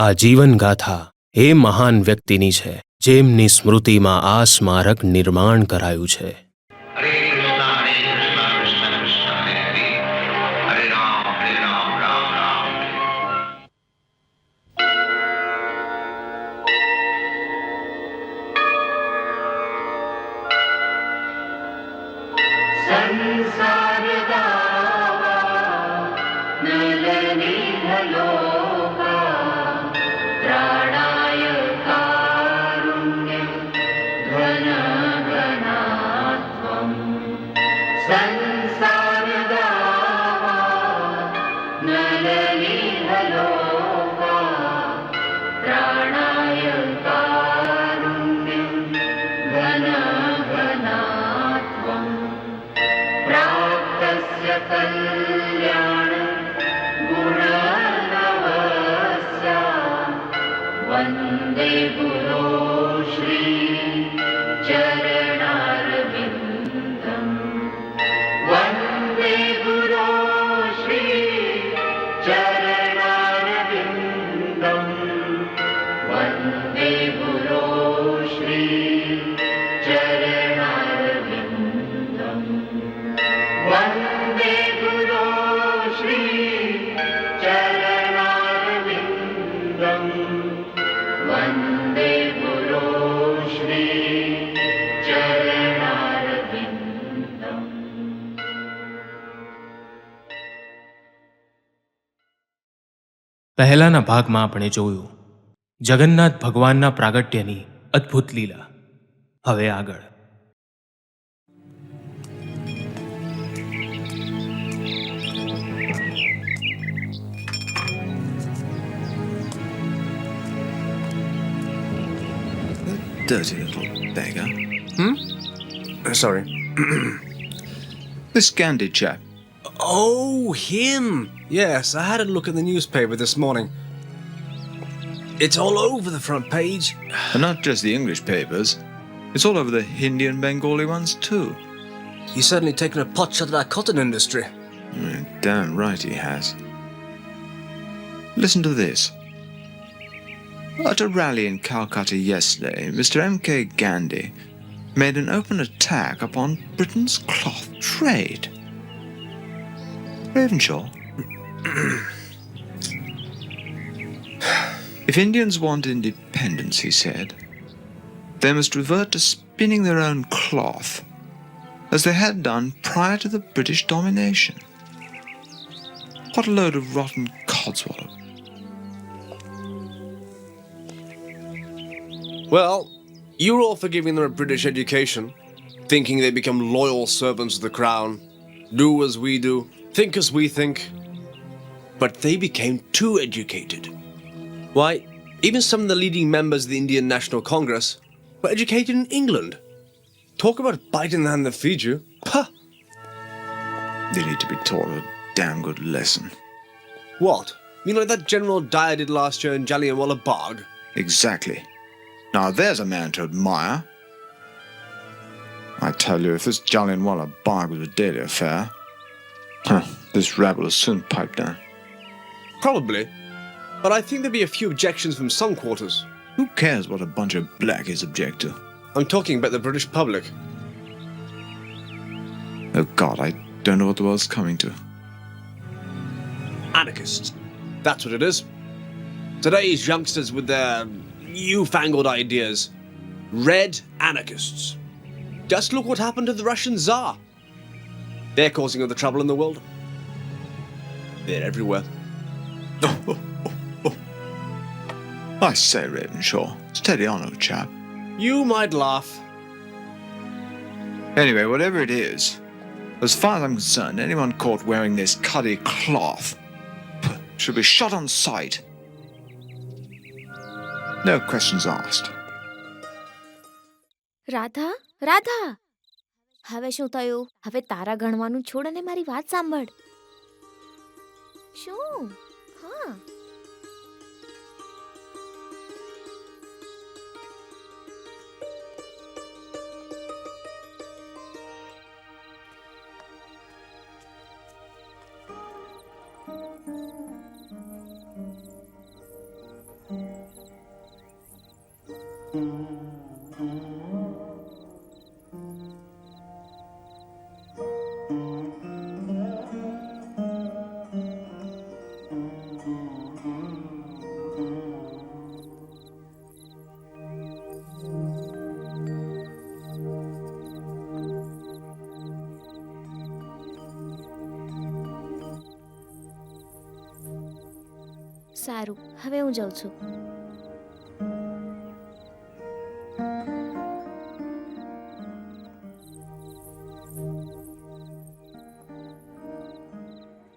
આ જીવનગાથા એ મહાન વ્યક્તિની છે જેમની સ્મૃતિમાં આ સ્મારક નિર્માણ કરાયું છે. कल्याण गुणनवस्य। वन्दे गुरो श्री પહેલાના ભાગમાં આપણે જોયું જગન્નાથ ભગવાનના પ્રાગટ્યની અદ્ભુત લીલા હવે આગળ Dirty little beggar. Uh, Sorry. This Gandhi chap. Oh, him! Yes, I had a look at the newspaper this morning. It's all over the front page. And not just the English papers. It's all over the Hindi and Bengali ones too. He's certainly taken a pot shot at our cotton industry. Mm, Damn right he has. Listen to this. At a rally in Calcutta yesterday, Mr. M.K. Gandhi made an open attack upon Britain's cloth trade. Ravenshaw. if Indians want independence, he said, they must revert to spinning their own cloth, as they had done prior to the British domination. What a load of rotten codswallop. Well, you're all for giving them a British education, thinking they become loyal servants of the crown, do as we do, think as we think. But they became too educated. Why, even some of the leading members of the Indian National Congress were educated in England. Talk about biting the hand that feeds you. Puh! They need to be taught a damn good lesson. What? You know that General Dyer did last year in Jallianwala Bagh? Exactly. Now there's a man to admire. I tell you, if this Jallianwala Bagh was a daily affair, huh, this rabble will soon pipe down. Probably. But I think there'd be a few objections from some quarters. Who cares what a bunch of blackies object to? I'm talking about the British public. Oh God, I don't know what the world's coming to. Anarchists. That's what it is. Today's youngsters with their newfangled ideas. Red anarchists. Just look what happened to the Russian Tsar. They're causing all the trouble in the world. They're everywhere. Oh, oh, oh, I say, Ravenshaw, steady on, old chap. You might laugh. Anyway, whatever it is, as far as I'm concerned, anyone caught wearing this cuddy cloth should be shot on sight. No questions asked. Radha? Radha! હવે શું થયું? હવે તારા ગણવાનું છોડ અને મારી વાત સાંભળ. શું? હા. thank હવે હું જાઉં છું.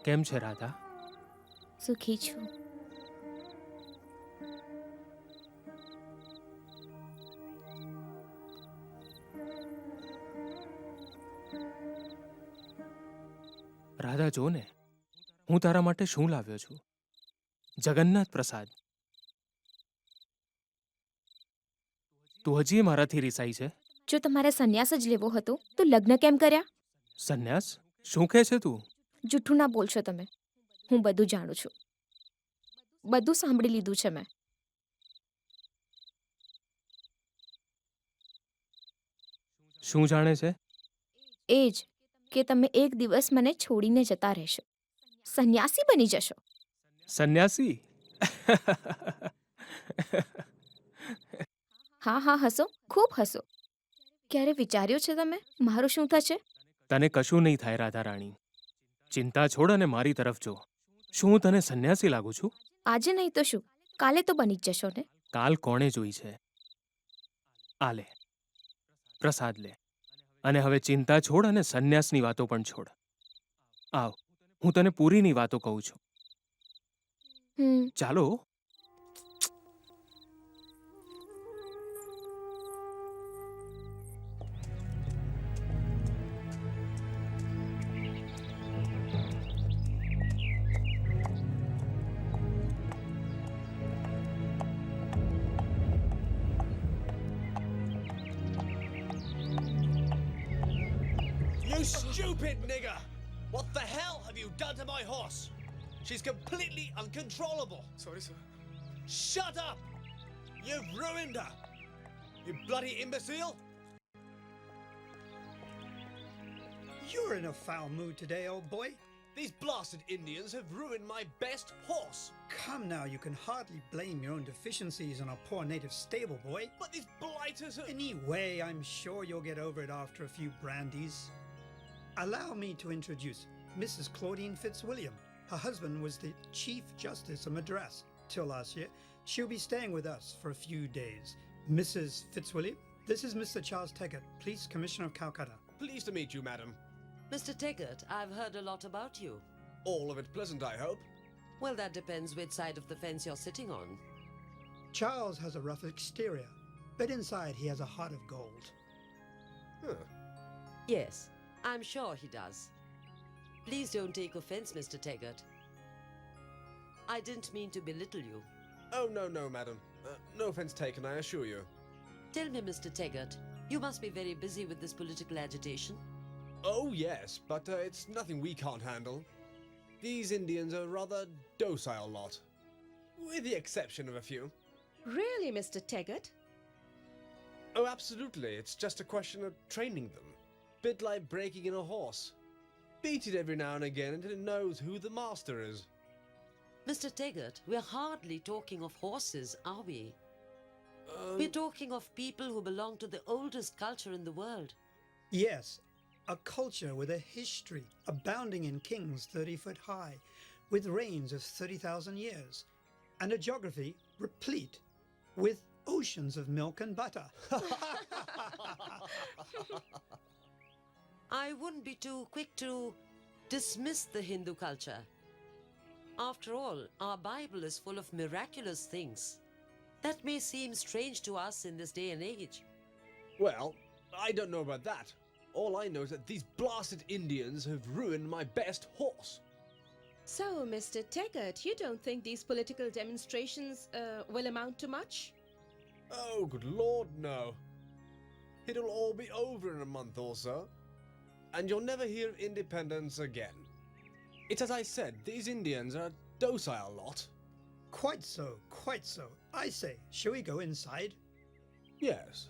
કેમ છે રાધા? સુખી છું. રાધા જો ને હું તારા માટે શું લાવ્યો છું? જગન્નાથ પ્રસાદ. તું હજી મારાથી રિસાઈ છે? જો તમારે સંન્યાસ જ લેવો હતો તો લગ્ન કેમ કર્યા? સંન્યાસ? શું કહે છે તું? જૂઠું ના બોલશો તમે. હું બધું જાણું છું. બધું સાંભળી લીધું છે મેં. શું જાણે છે? એ જ કે તમે એક દિવસ મને છોડીને જતા રહેશો. સંન્યાસી બની જશો. સંન્યાસી? હા હા હસો ખૂબ હસો. ક્યારે વિચાર્યું છે તમે? મારું શું થશે? તને કશું નહીં થાય રાધા રાણી ચિંતા છોડ અને મારી તરફ જો. શું હું તને સંન્યાસી લાગુ છું? આજે નહીં તો શું? કાલે તો બની જ જશો ને? કાલ કોણે જોઈ છે? આ લે. પ્રસાદ લે. અને હવે ચિંતા છોડ અને સંન્યાસની વાતો પણ છોડ. આવ. હું તને પૂરીની વાતો કહું છું. ચાલો. You stupid nigger! What the hell have you done to my horse? She's completely uncontrollable. Sorry, sir. Shut up! You've ruined her! You bloody imbecile! You're in a foul mood today, old boy. These blasted Indians have ruined my best horse! Come now, you can hardly blame your own deficiencies on a poor native stable boy. But these blighters are. Anyway, I'm sure you'll get over it after a few brandies. Allow me to introduce Mrs. Claudine Fitzwilliam. Her husband was the Chief Justice of Madras till last year. She'll be staying with us for a few days. Mrs. Fitzwilliam, this is Mr. Charles Teggett, Police Commissioner of Calcutta. Pleased to meet you, madam. Mr. Taggart, I've heard a lot about you. All of it pleasant, I hope. Well, that depends which side of the fence you're sitting on. Charles has a rough exterior, but inside he has a heart of gold. Huh. Yes, I'm sure he does. Please don't take offense, Mr. Taggart. I didn't mean to belittle you. Oh, no, no, madam. Uh, no offense taken, I assure you. Tell me, Mr. Taggart, you must be very busy with this political agitation. Oh, yes, but uh, it's nothing we can't handle. These Indians are a rather docile lot. With the exception of a few. Really, Mr. Teggart? Oh, absolutely. It's just a question of training them. Bit like breaking in a horse. Beat it every now and again until it knows who the master is. Mr. Taggart, we're hardly talking of horses, are we? Um, We're talking of people who belong to the oldest culture in the world. Yes, a culture with a history abounding in kings 30 foot high, with reigns of 30,000 years, and a geography replete with oceans of milk and butter. I wouldn't be too quick to dismiss the Hindu culture. After all, our Bible is full of miraculous things. That may seem strange to us in this day and age. well, I don't know about that. All I know is that these blasted Indians have ruined my best horse. So, Mr. Teggart, you don't think these political demonstrations uh, will amount to much? Oh, good lord, no. It'll all be over in a month or so, and you'll never hear of independence again. It's as I said, these Indians are a docile lot. quite so, quite so. I say, shall we go inside? Yes.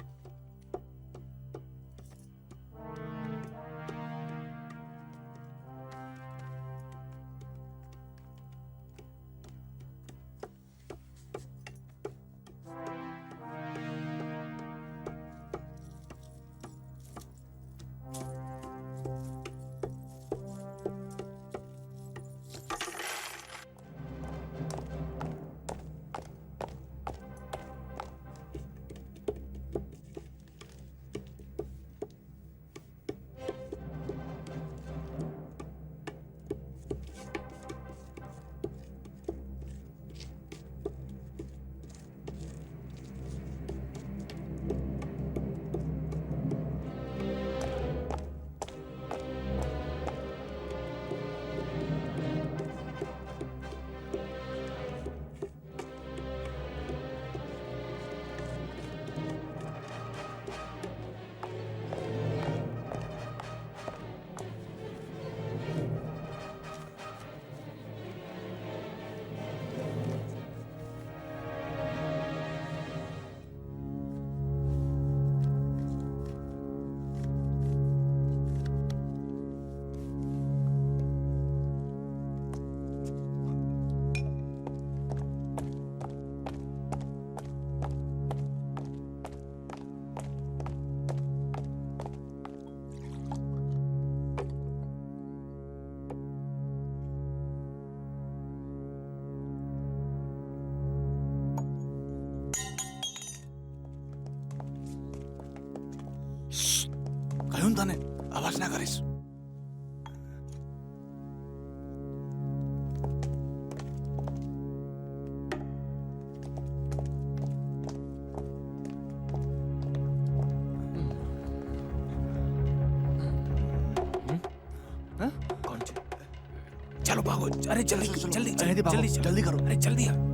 અવાજ ના કરીશ ચાલો ભાગો. અરે જલ્દી જલ્દી જલ્દી જલ્દી કરો. અરે જલ્દી આ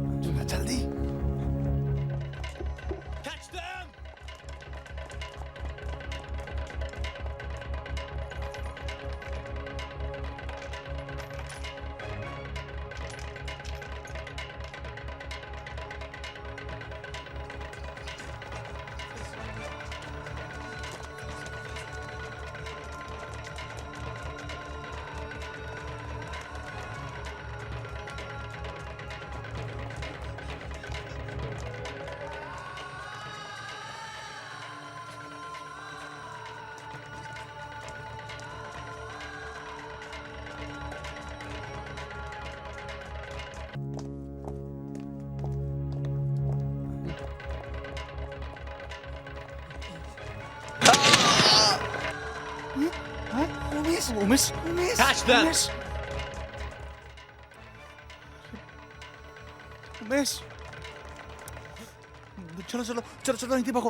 Umis, Umis, oh, Umis. Catch them. Miss. Umis. চলো চলো চলো চলো নীতি পাখো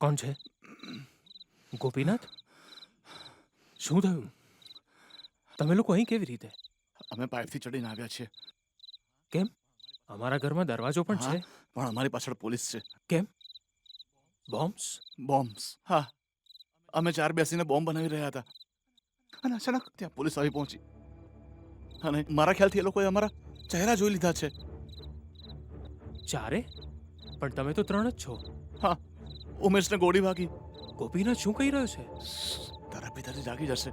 કોણ છે? ગોપીનાથ? શું થયું? તમે લોકો અહીં કેવી રીતે? અમે પાઇપથી ચડીને આવ્યા છીએ. કેમ? અમારા ઘરમાં દરવાજો પણ છે? પણ અમારી પાછળ પોલીસ છે. કેમ? બોમ્બ્સ? બોમ્બ્સ હા. અમે ચાર બેસીને બોમ્બ બનાવી રહ્યા હતા. અને અચાનક ત્યાં પોલીસ આવી પહોંચી. અને મારા ખ્યાલથી એ લોકોએ અમારા ચહેરા જોઈ લીધા છે. ચારે? પણ તમે તો ત્રણ જ છો. ઉમેશને ગોળી વાગી. ગોપીનાથ શું કહી રહ્યો છે? તારા પિતાજી જાગી જશે.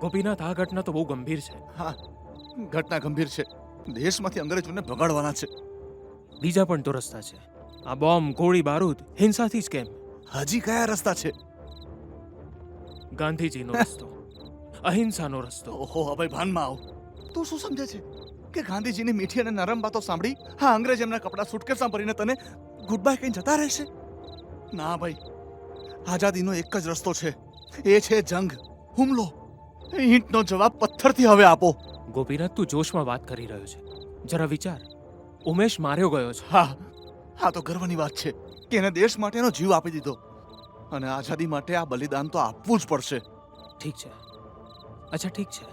ગોપીનાથ આ ઘટના તો બહુ ગંભીર છે. હા ઘટના ગંભીર છે. દેશમાંથી અંગ્રેજોને ભગાડવાના છે. બીજા પણ તો રસ્તા છે. આ બોમ્બ ગોળી બારૂદ હિંસાથી જ કેમ? હજી કયા રસ્તા છે? ગાંધીજીનો રસ્તો. અહિંસાનો રસ્તો. ઓહો હવે ભાનમાં આવ. તું શું સમજે છે? કે ગાંધીજીની મીઠી અને નરમ વાતો સાંભળી હા અંગ્રેજ એમના કપડા સુટકેસમાં ભરીને તને ગુડ બાય કહીને જતા રહેશે? ના ભાઈ. આઝાદીનો એક જ રસ્તો છે. એ છે જંગ હુમલો. ઈંટનો જવાબ પથ્થરથી હવે આપો. ગોપીનાથ તું જોશમાં વાત કરી રહ્યો છે. જરા વિચાર. ઉમેશ માર્યો ગયો છે. હા. હા તો ગર્વની વાત છે કે એને દેશ માટેનો જીવ આપી દીધો. અને આઝાદી માટે આ બલિદાન તો આપવું જ પડશે. ઠીક છે. અચ્છા ઠીક છે.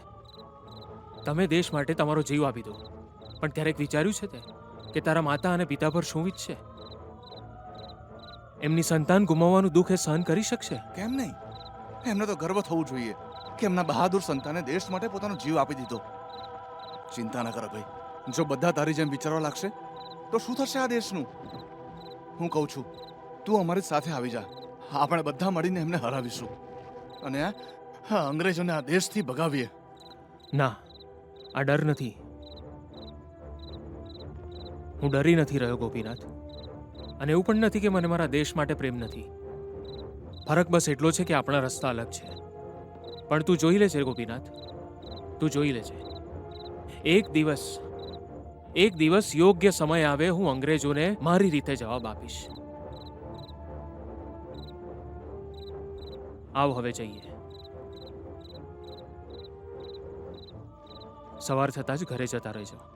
તમે દેશ માટે તમારો જીવ આપી દો. પણ ક્યારેક વિચાર્યું છે તે? કે તારા માતા અને પિતા પર શું વીતશે એમની સંતાન ગુમાવવાનું દુઃખ એ સહન કરી શકશે? કેમ નહીં? એમને તો ગર્વ થવું જોઈએ કે એમના બહાદુર સંતાને દેશ માટે પોતાનો જીવ આપી દીધો. ચિંતા ન કરો ભાઈ. જો બધા તારી જેમ વિચારવા લાગશે તો શું થશે આ દેશનું? હું કહું છું તું અમારી સાથે આવી જા. આપણે બધા મળીને એમને હરાવીશું. અને અંગ્રેજોને આ દેશથી ભગાવીએ. ના આ ડર નથી. હું ડરી નથી રહ્યો ગોપીનાથ. અને એવું પણ નથી કે મને મારા દેશ માટે પ્રેમ નથી. ફરક બસ એટલો છે કે આપણા રસ્તા અલગ છે. પણ તું જોઈ લેજે ગોપીનાથ. તું જોઈ લેજે. એક દિવસ એક દિવસ યોગ્ય સમય આવે હું અંગ્રેજોને મારી રીતે જવાબ આપીશ. આવ હવે જઈએ. સવાર થતાં જ ઘરે જતા રહેજો.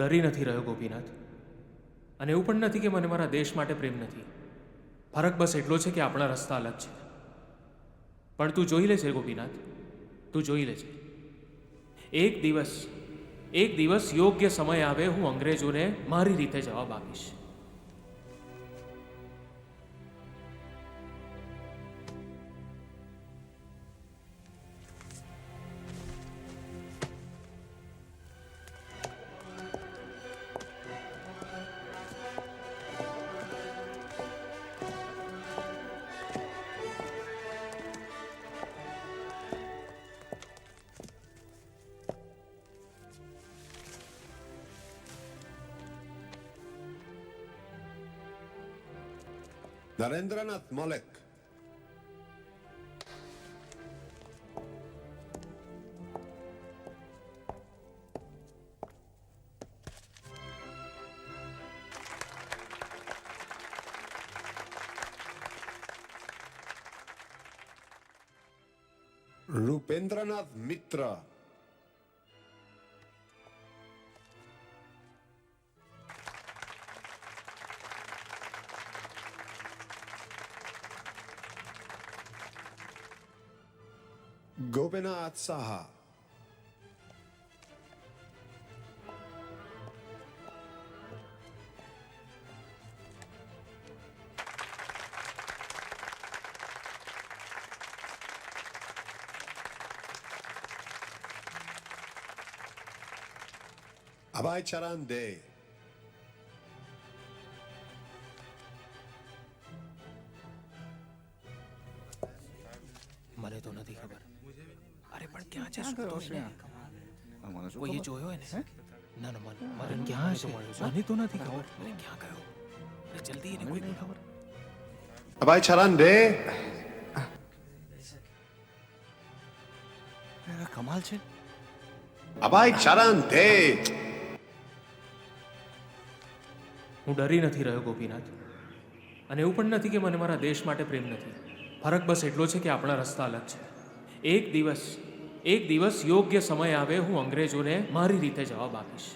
ડરી નથી રહ્યો ગોપીનાથ. અને એવું પણ નથી કે મને મારા દેશ માટે પ્રેમ નથી. ફરક બસ એટલો છે કે આપણા રસ્તા અલગ છે. પણ તું જોઈ લેજે ગોપીનાથ. તું જોઈ લેજે. એક દિવસ એક દિવસ યોગ્ય સમય આવે હું અંગ્રેજોને મારી રીતે જવાબ આપીશ. નરેન્દ્રનાથ મોલેક રૂપેન્દ્રનાથ મિત્ર સાહા Abhay Charan Day. મને તો નથી ખબર ક્યાં છે ક્યાં શું તો ગયો છે કોઈએ? જોયો હોય ને હે? ના ના મને મને ક્યાં છે? મને તો નથી ખબર મને ક્યાં ગયો અરે જલ્દી એને કોઈ ખબર અભય ચરણ દે કમાલ છે અભય ચરણ દે હું ડરી નથી રહ્યો ગોપીનાથ અને એવું પણ નથી કે મને મારા દેશ માટે પ્રેમ નથી ફરક બસ એટલો છે કે આપણા રસ્તા અલગ છે એક દિવસ એક દિવસ યોગ્ય સમય આવે હું અંગ્રેજોને મારી રીતે જવાબ આપીશ.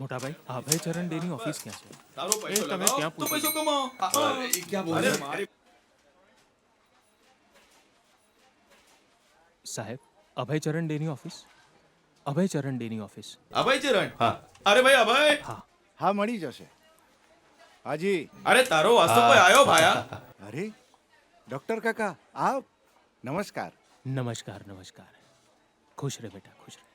મોટાભાઈ આ ડે ની ઓફિસ ક્યાં છે? તારો પૈસો તમે તો પૂછો. પૈસો કમાઓ અરે, ઈ ક્યાં બોલે? અરે, મારી સાહેબ અભયચરણ ડેની ઓફિસ? અભયચરણ ડેની ઓફિસ. અભય ચરણ અરે ભાઈ અભય! હા. હા મળી જશે. હાજી. અરે તારો વાસ્તો કોઈ આયો ભાયા? અરે ડોક્ટર કાકા આવ. નમસ્કાર. નમસ્કાર નમસ્કાર. ખુશ રહે બેટા ખુશ રહે.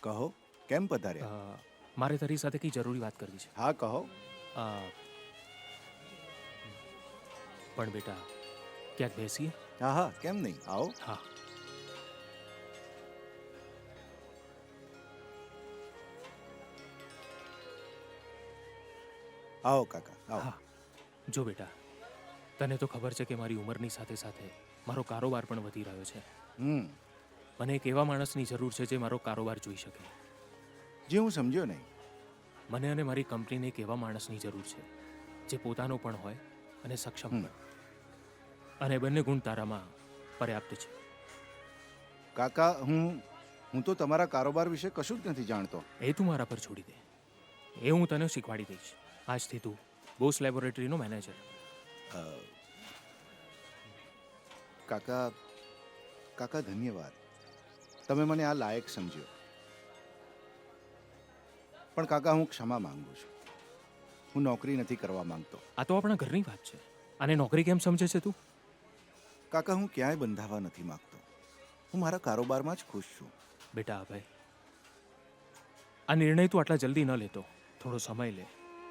કહો કેમ પધાર્યા? મારે તારી સાથે કઈ જરૂરી વાત કરવી છે. હા કહો. અ, પણ બેટા ક્યાંક બેસીએ? હા હા કેમ નહીં? આવો. હા. આવો કાકા આવો. હા. જો બેટા તને તો ખબર છે કે મારી ઉંમરની સાથે સાથે મારો કારોબાર પણ વધી રહ્યો છે. હમ. મને એક એવા માણસની જરૂર છે જે મારો કારોબાર જોઈ શકે. જે હું સમજ્યો નહીં. મને અને મારી કંપનીને એક એવા માણસની જરૂર છે જે પોતાનો પણ હોય અને સક્ષમ. પણ અને બંને ગુણ તારામાં પર્યાપ્ત છે. કાકા હું હું તો તમારા કારોબાર વિશે કશું જ નથી જાણતો. એ તું મારા પર છોડી દે. એ હું તને શીખવાડી દઈશ. આજથી તું બોસ લેબોરેટરીનો મેનેજર. કાકા કાકા ધન્યવાદ. તમે મને આ લાયક સમજ્યો. પણ કાકા હું ક્ષમા માંગુ છું. હું નોકરી નથી કરવા માંગતો. આ તો આપણા ઘરની વાત છે. અને નોકરી કેમ સમજે છે તું? કાકા હું ક્યાંય બંધાવા નથી માંગતો. હું મારા કારોબારમાં જ ખુશ છું. બેટા ભાઈ આ નિર્ણય તું આટલા જલ્દી ન લેતો. થોડો સમય લે.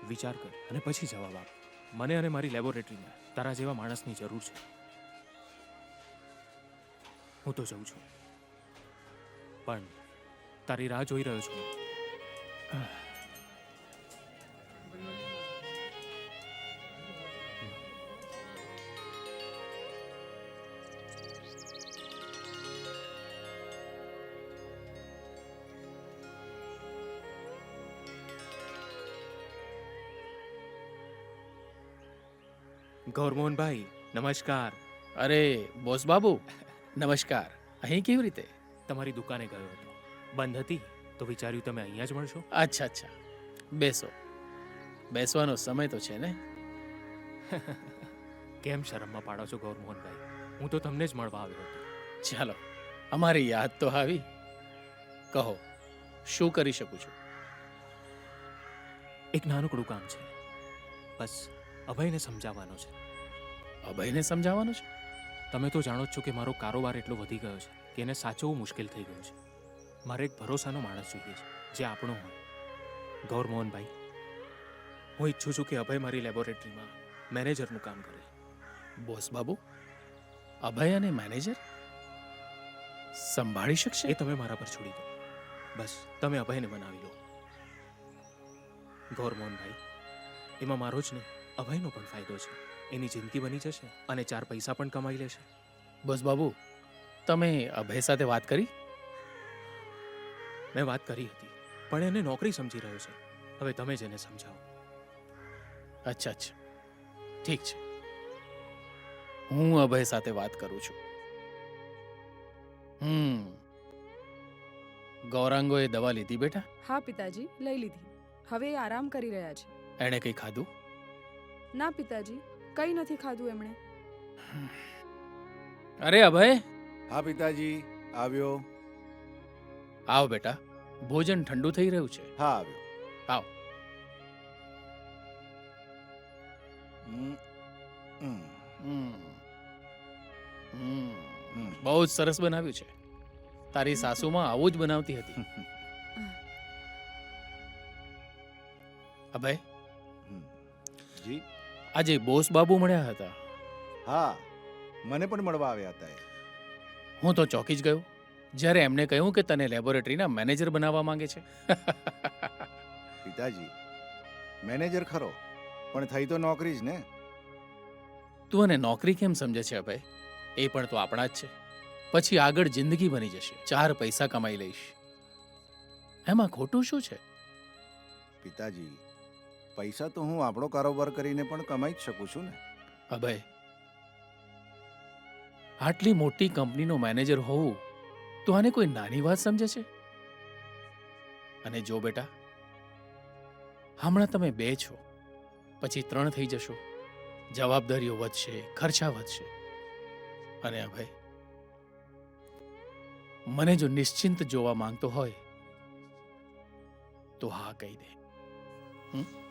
વિચાર કર અને પછી જવાબ આપ. મને અને મારી લેબોરેટરીને તારા જેવા માણસની જરૂર છે. હું તો જઉં છું. પણ તારી રાહ જોઈ રહ્યો છું. ગૌરમોહનભાઈ નમસ્કાર. અરે બોસ બાબુ નમસ્કાર. અહીં કેવી રીતે? તમારી દુકાને ગયો હતો. બંધ હતી તો વિચાર્યું તમે અહીંયા જ મળશો. અચ્છા અચ્છા. બેસો. બેસવાનો સમય તો છે ને? કેમ શરમમાં પાડો છો ગૌરમોહનભાઈ હું તો તમને જ મળવા આવ્યો હતો. ચાલો અમારી યાદ તો આવી. કહો શું કરી શકું છું? એક નાનકડું કામ છે. બસ અભયને સમજાવવાનો છે. અભયને સમજાવવાનો છે? તમે તો જાણો જ છો કે મારો કારોબાર એટલો વધી ગયો છે કે એને સાચવવું મુશ્કેલ થઈ ગયું છે. મારે એક ભરોસાનો માણસ જોઈએ છે જે આપણો હોય. ગૌરમોહનભાઈ હું ઈચ્છું છું કે અભય મારી લેબોરેટરીમાં મેનેજરનું કામ કરે. બોસ બાબુ અભય અને મેનેજર સંભાળી શકશે? એ તમે મારા પર છોડી દો. બસ તમે અભયને બનાવી લો. ગૌરમોહનભાઈ એમાં મારો જ નહીં અભયનો પણ ફાયદો છે. એની જિંદગી બની જશે અને ચાર પૈસા પણ કમાઈ લેશે. બસ બાબુ તમે અભય સાથે વાત કરી? મેં વાત કરી હતી પણ એને નોકરી સમજી રહ્યો છે. હવે તમે જ એને સમજાવો. અચ્છા અચ્છા. ઠીક છે. હું અભય સાથે વાત કરું છું. હમ. ગૌરાંગોએ દવા લીધી બેટા? હા પિતાજી લઈ લીધી. હવે આરામ કરી રહ્યા છે. એણે કંઈ ખાધું? ના પિતાજી કંઈ નથી ખાધું એમણે. અરે અભય. હા પિતાજી આવ્યો. આવ બેટા ભોજન ઠંડુ થઈ રહ્યું છે. હા આવ્યો. આવ. બહુ જ સરસ બનાવ્યું છે. તારી સાસુમાં આવું જ બનાવતી હતી. અભય. જી? આજે બોસ બાબુ મળ્યા હતા. હા મને પણ મળવા આવ્યા હતા એ. હું તો ચોકી જ ગયો. જ્યારે એમને કહ્યું કે તને લેબોરેટરીના મેનેજર બનાવવા માંગે છે. પિતાજી મેનેજર ખરો પણ થઈ તો નોકરી જ ને. તું અને નોકરી કેમ સમજે છે અભય? એ પણ તો આપણા જ છે. પછી આગળ જિંદગી બની જશે. ચાર પૈસા કમાઈ લઈશ. એમાં ખોટું શું છે? પિતાજી પૈસા તો હું આપણો કારોબાર કરીને પણ કમાઈ જ શકું છું ને. અભય, આટલી મોટી કંપનીનો મેનેજર હોવું તો આને કોઈ નાની વાત સમજે છે? અને જો બેટા, હમણાં તમે બે છો, પછી ત્રણ થઈ જશો, જવાબદારીઓ વધશે, ખર્ચા વધશે. અને અભય, મને જો નિશ્ચિંત જોવા માંગતો હોય, તો હા કહી દે. હમ?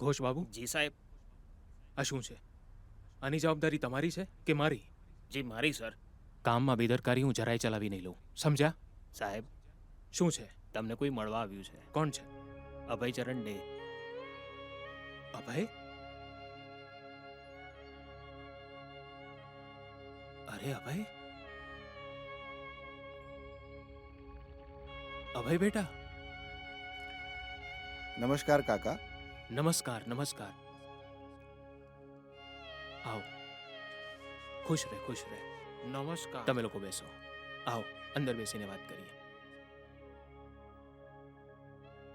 ઘોષ બાબુ જી સાહેબ. આ શું છે? આની જવાબદારી તમારી છે કે મારી? જી મારી સર. કામમાં બેદરકારી હું જરાય ચલાવી નહીં લઉં. સમજ્યા? સાહેબ. શું છે? તમને કોઈ મળવા આવ્યું છે? કોણ છે? અભયચરણ ડે. અભય? અરે અભય? અભય બેટા? નમસ્કાર કાકા. નમસ્કાર નમસ્કાર. આવો. ખુશ રહે ખુશ રહે. નમસ્કાર. તમે લોકો બેસો. આવો અંદર બેસીને વાત કરીએ.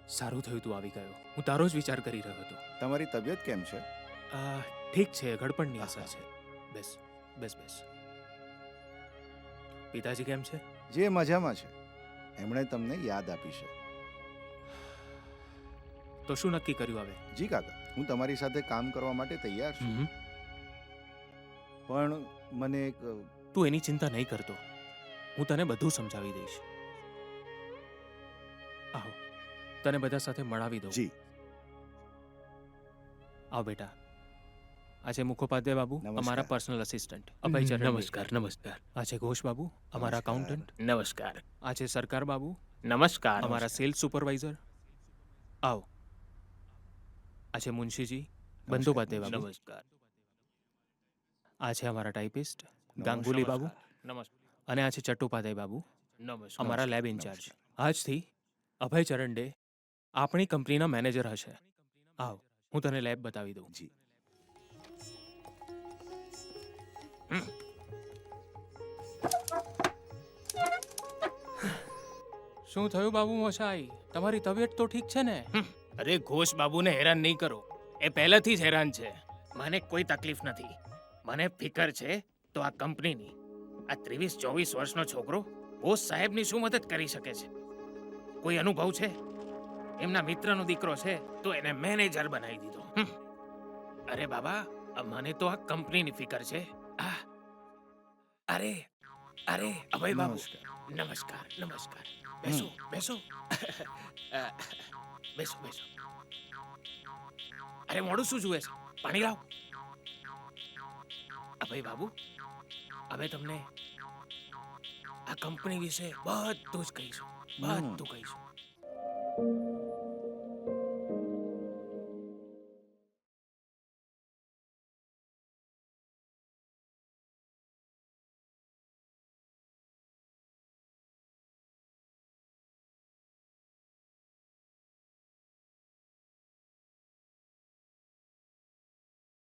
સારું થયું તું આવી ગયો. હું તારો જ વિચાર કરી રહ્યો હતો. તમારી તબિયત કેમ છે? આ, ઠીક છે ગડપણની આશા છે. બેસ બેસ બેસ. પિતાજી કેમ છે? જે મજામાં છે. એમણે તમને યાદ આપી છે. તો શું નક્કી કર્યું હવે? જી કાકા હું તમારી સાથે કામ કરવા માટે તૈયાર છું. હમ. પણ મને એક તું એની ચિંતા નહીં કરતો. હું તને બધું સમજાવી દઈશ. આવો તને બધા સાથે મળાવી દઉં. જી. આવ બેટા. આ છે મુખોપાધ્યાય બાબુ નમસ્કાર. અમારા પર્સનલ અસિસ્ટન્ટ અભયચરણ નમસ્કાર નમસ્કાર. આ છે ઘોષ બાબુ અમારા અકાઉન્ટન્ટ નમસ્કાર. આ છે સરકાર બાબુ નમસ્કાર અમારા સેલ્સ સુપરવાઇઝર આવો. આ છે મુનશીજી. બંદોપાધ્યાય બાબુ. નમસ્કાર. આ છે અમારા ટાઈપિસ્ટ ગાંગુલી બાબુ. નમસ્કાર. અને આ છે ચટ્ટોપાધ્યાય બાબુ. નમસ્કાર. અમારા લેબ ઇન્ચાર્જ. આજથી અભયચરણ ડે આપણી કંપનીના મેનેજર હશે. આવ હું તને લેબ બતાવી દઉં. જી. શું થયું બાબુ મોશાઈ તમારી તબિયત તો ઠીક છે ને? અરે ઘોષ બાબુને હેરાન નહીં કરો. એ પહેલાથી જ હેરાન છે. મને કોઈ તકલીફ નથી. મને ફિકર છે તો આ કંપનીની આ ત્રેવીસ ચોવીસ વર્ષનો છોકરો બોસ સાહેબની શું મદદ કરી શકે છે? કોઈ અનુભવ છે? એમના મિત્રનો દીકરો છે તો એને મેનેજર બનાવી દીધો. અરે બાબા મને તો આ કંપનીની ફિકર છે. આ અરે અરે અભય બાબુ. નમસ્કાર. નમસ્કાર બેસો બેસો. બેસો બેસો. અરે મોડું શું જુએ છે? પાણી લાવ. અભય બાબુ હવે તમને આ કંપની વિશે બધું જ કહીશું. બધું કહીશું.